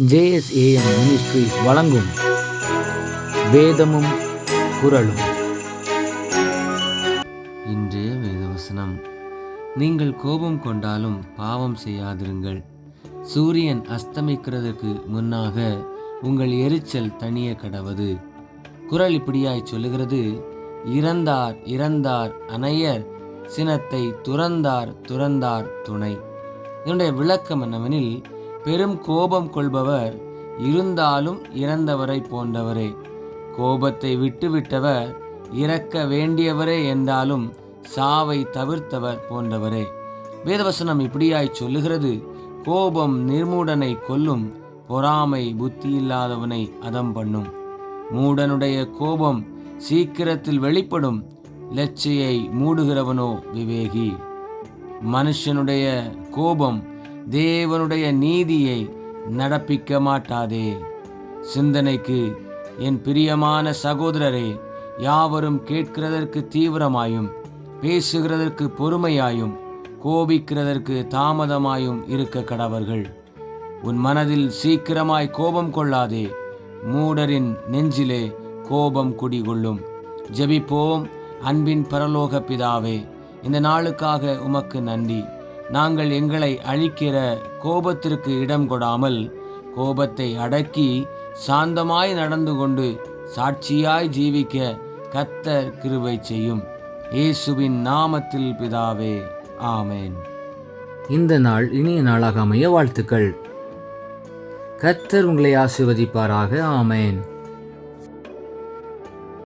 JSAM ministries வழங்கும் வேதமும் குரலும் இன்றைய வேதவசனம். நீங்கள் கோபம் கொண்டாலும் பாவம் செய்யாதிருங்கள். சூரியன் அஸ்தமிக்கிறதுக்கு முன்னாக உங்கள் எரிச்சல் தனிய கடவது. குரல் இப்படியாய் சொல்லுகிறது இறந்தார் இறந்தார் அணையர் சினத்தை துறந்தார் துறந்தார் துணை. இதனுடைய விளக்கம் என்னவெனில் பெரும் கோபம் கொள்பவர் இருந்தாலும் இறந்தவரை போன்றவரே. கோபத்தை விட்டுவிட்டவர் இறக்க வேண்டியவரே என்றாலும் சாவை தவிர்த்தவர் போன்றவரே. வேதவசனம் இப்படியாய் சொல்லுகிறது கோபம் நிர்மூடனை கொல்லும் பொறாமை புத்தியில்லாதவனை அதம் பண்ணும். மூடனுடைய கோபம் சீக்கிரத்தில் வெளிப்படும் லட்சியை மூடுகிறவனோ விவேகி. மனுஷனுடைய கோபம் தேவனுடைய நீதியை நடப்பிக்க மாட்டாதே. சிந்தனைக்கு என் பிரியமான சகோதரரே யாவரும் கேட்கிறதற்கு தீவிரமாயும் பேசுகிறதற்கு பொறுமையாயும் கோபிக்கிறதற்கு தாமதமாயும் இருக்க கடவர்கள். உன் மனதில் சீக்கிரமாய் கோபம் கொள்ளாதே. மூடரின் நெஞ்சிலே கோபம் குடிகொள்ளும். ஜெபிப்போம் அன்பின் பரலோக பிதாவே இந்த நாளுக்காக உமக்கு நன்றி. நாங்கள் எங்களை அழிக்கிற கோபத்திற்கு இடம் கொடாமல் கோபத்தை அடக்கி சாந்தமாய் நடந்து கொண்டு சாட்சியாய் ஜீவிக்க கத்தர் கிருபை செய்யும். இயேசுவின் நாமத்தில் பிதாவே ஆமேன். இந்த நாள் இனிய நாளாக அமைய வாழ்த்துக்கள். கத்தர் உங்களை ஆசிர்வதிப்பாராக ஆமேன்.